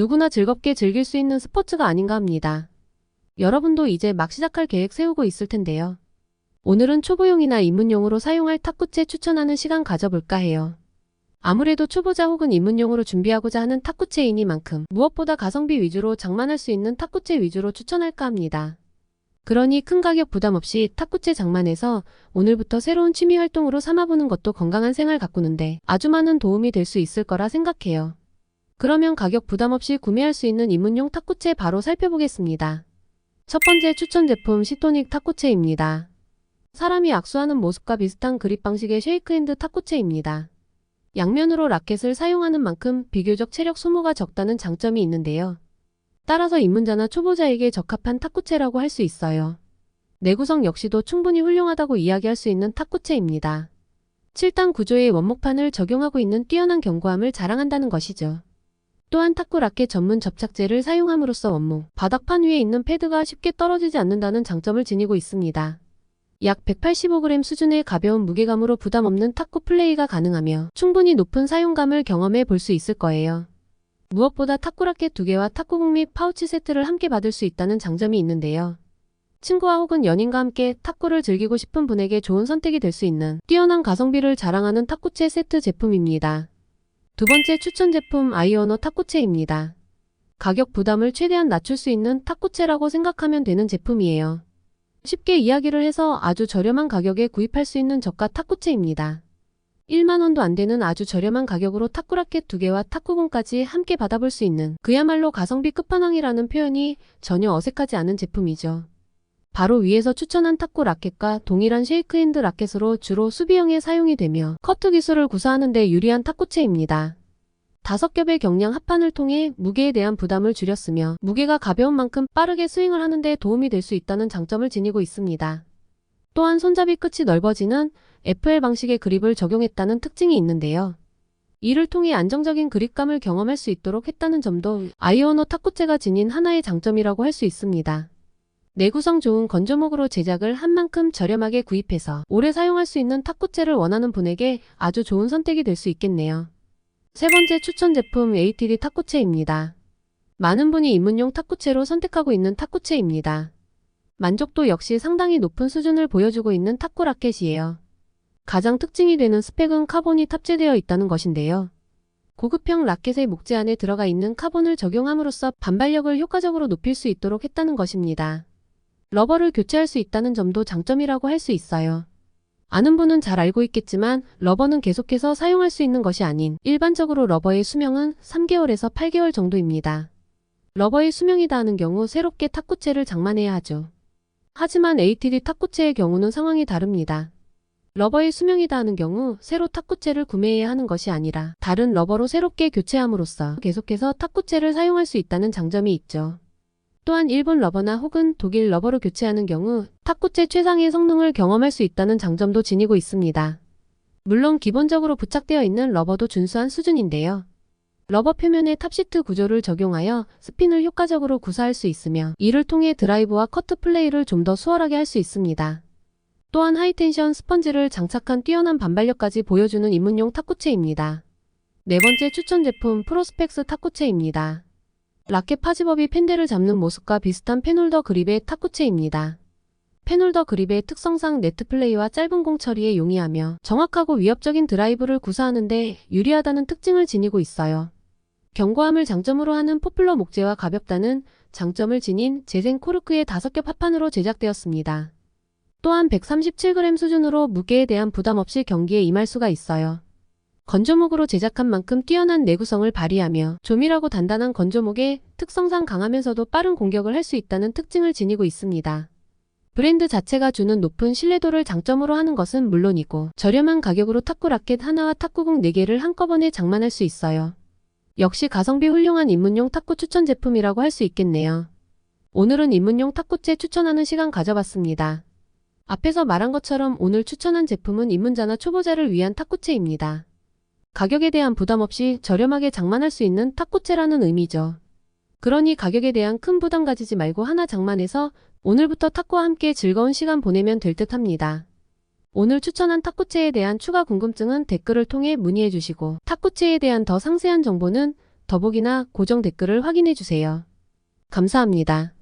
누구나 즐겁게 즐길 수 있는 스포츠가 아닌가 합니다. 여러분도 이제 막 시작할 계획 세우고 있을 텐데요. 오늘은 초보용이나 입문용으로 사용할 탁구채 추천하는 시간 가져볼까 해요. 아무래도 초보자 혹은 입문용으로 준비하고자 하는 탁구채이니만큼 무엇보다 가성비 위주로 장만할 수 있는 탁구채 위주로 추천할까 합니다. 그러니 큰 가격 부담 없이 탁구채 장만해서 오늘부터 새로운 취미 활동으로 삼아보는 것도 건강한 생활 가꾸는데 아주 많은 도움이 될 수 있을 거라 생각해요. 그러면 가격 부담 없이 구매할 수 있는 입문용 탁구채 바로 살펴보겠습니다. 첫 번째 추천 제품 시토닉 탁구채입니다. 사람이 악수하는 모습과 비슷한 그립 방식의 쉐이크핸드 탁구채입니다. 양면으로 라켓을 사용하는 만큼 비교적 체력 소모가 적다는 장점이 있는데요. 따라서 입문자나 초보자에게 적합한 탁구채라고 할 수 있어요. 내구성 역시도 충분히 훌륭하다고 이야기할 수 있는 탁구채입니다. 7단 구조의 원목판을 적용하고 있는 뛰어난 견고함을 자랑한다는 것이죠. 또한 탁구 라켓 전문 접착제를 사용함으로써 원목, 바닥판 위에 있는 패드가 쉽게 떨어지지 않는다는 장점을 지니고 있습니다. 약 185g 수준의 가벼운 무게감으로 부담 없는 탁구 플레이가 가능하며 충분히 높은 사용감을 경험해 볼 수 있을 거예요. 무엇보다 탁구 라켓 두 개와 탁구공 및 파우치 세트를 함께 받을 수 있다는 장점이 있는데요. 친구와 혹은 연인과 함께 탁구를 즐기고 싶은 분에게 좋은 선택이 될 수 있는 뛰어난 가성비를 자랑하는 탁구채 세트 제품입니다. 두 번째 추천 제품 아이언어 탁구채입니다. 가격 부담을 최대한 낮출 수 있는 탁구채라고 생각하면 되는 제품이에요. 쉽게 이야기를 해서 아주 저렴한 가격에 구입할 수 있는 저가 탁구채입니다. 1만원도 안 되는 아주 저렴한 가격으로 탁구라켓 두 개와 탁구공까지 함께 받아볼 수 있는 그야말로 가성비 끝판왕이라는 표현이 전혀 어색하지 않은 제품이죠. 바로 위에서 추천한 탁구 라켓과 동일한 쉐이크핸드 라켓으로 주로 수비형에 사용이 되며 커트 기술을 구사하는 데 유리한 탁구채입니다. 다섯 겹의 경량 합판을 통해 무게에 대한 부담을 줄였으며 무게가 가벼운 만큼 빠르게 스윙을 하는 데 도움이 될 수 있다는 장점을 지니고 있습니다. 또한 손잡이 끝이 넓어지는 FL 방식의 그립을 적용했다는 특징이 있는데요. 이를 통해 안정적인 그립감을 경험할 수 있도록 했다는 점도 아이오노 탁구채가 지닌 하나의 장점이라고 할 수 있습니다. 내구성 좋은 건조목으로 제작을 한 만큼 저렴하게 구입해서 오래 사용할 수 있는 탁구채를 원하는 분에게 아주 좋은 선택이 될 수 있겠네요. 세 번째 추천 제품 ATD 탁구채입니다. 많은 분이 입문용 탁구채로 선택하고 있는 탁구채입니다. 만족도 역시 상당히 높은 수준을 보여주고 있는 탁구 라켓이에요. 가장 특징이 되는 스펙은 카본이 탑재되어 있다는 것인데요. 고급형 라켓의 목재 안에 들어가 있는 카본을 적용함으로써 반발력을 효과적으로 높일 수 있도록 했다는 것입니다. 러버를 교체할 수 있다는 점도 장점이라고 할 수 있어요. 아는 분은 잘 알고 있겠지만 러버는 계속해서 사용할 수 있는 것이 아닌 일반적으로 러버의 수명은 3개월에서 8개월 정도입니다. 러버의 수명이 다하는 경우 새롭게 탁구채를 장만해야 하죠. 하지만 ATD 탁구채의 경우는 상황이 다릅니다. 러버의 수명이 다하는 경우 새로 탁구채를 구매해야 하는 것이 아니라 다른 러버로 새롭게 교체함으로써 계속해서 탁구채를 사용할 수 있다는 장점이 있죠. 또한 일본 러버나 혹은 독일 러버로 교체하는 경우 탁구채 최상의 성능을 경험할 수 있다는 장점도 지니고 있습니다. 물론 기본적으로 부착되어 있는 러버도 준수한 수준인데요. 러버 표면에 탑시트 구조를 적용하여 스핀을 효과적으로 구사할 수 있으며 이를 통해 드라이브와 커트 플레이를 좀 더 수월하게 할 수 있습니다. 또한 하이텐션 스펀지를 장착한 뛰어난 반발력까지 보여주는 입문용 탁구채입니다. 네 번째 추천 제품 프로스펙스 탁구채입니다. 라켓 파지법이 펜대를 잡는 모습과 비슷한 펜홀더 그립의 탁구채입니다. 펜홀더 그립의 특성상 네트 플레이와 짧은 공 처리에 용이하며 정확하고 위협적인 드라이브를 구사하는데 유리하다는 특징을 지니고 있어요. 견고함을 장점으로 하는 포플러 목재와 가볍다는 장점을 지닌 재생 코르크의 5겹 합판으로 제작되었습니다. 또한 137g 수준으로 무게에 대한 부담 없이 경기에 임할 수가 있어요. 건조목으로 제작한 만큼 뛰어난 내구성을 발휘하며 조밀하고 단단한 건조목에 특성상 강하면서도 빠른 공격을 할 수 있다는 특징을 지니고 있습니다. 브랜드 자체가 주는 높은 신뢰도를 장점으로 하는 것은 물론이고 저렴한 가격으로 탁구 라켓 하나와 탁구공 4개를 한꺼번에 장만할 수 있어요. 역시 가성비 훌륭한 입문용 탁구 추천 제품이라고 할 수 있겠네요. 오늘은 입문용 탁구채 추천하는 시간 가져봤습니다. 앞에서 말한 것처럼 오늘 추천한 제품은 입문자나 초보자를 위한 탁구채입니다. 가격에 대한 부담 없이 저렴하게 장만할 수 있는 탁구채라는 의미죠. 그러니 가격에 대한 큰 부담 가지지 말고 하나 장만해서 오늘부터 탁구와 함께 즐거운 시간 보내면 될 듯 합니다. 오늘 추천한 탁구채에 대한 추가 궁금증은 댓글을 통해 문의해 주시고 탁구채에 대한 더 상세한 정보는 더보기나 고정 댓글을 확인해 주세요. 감사합니다.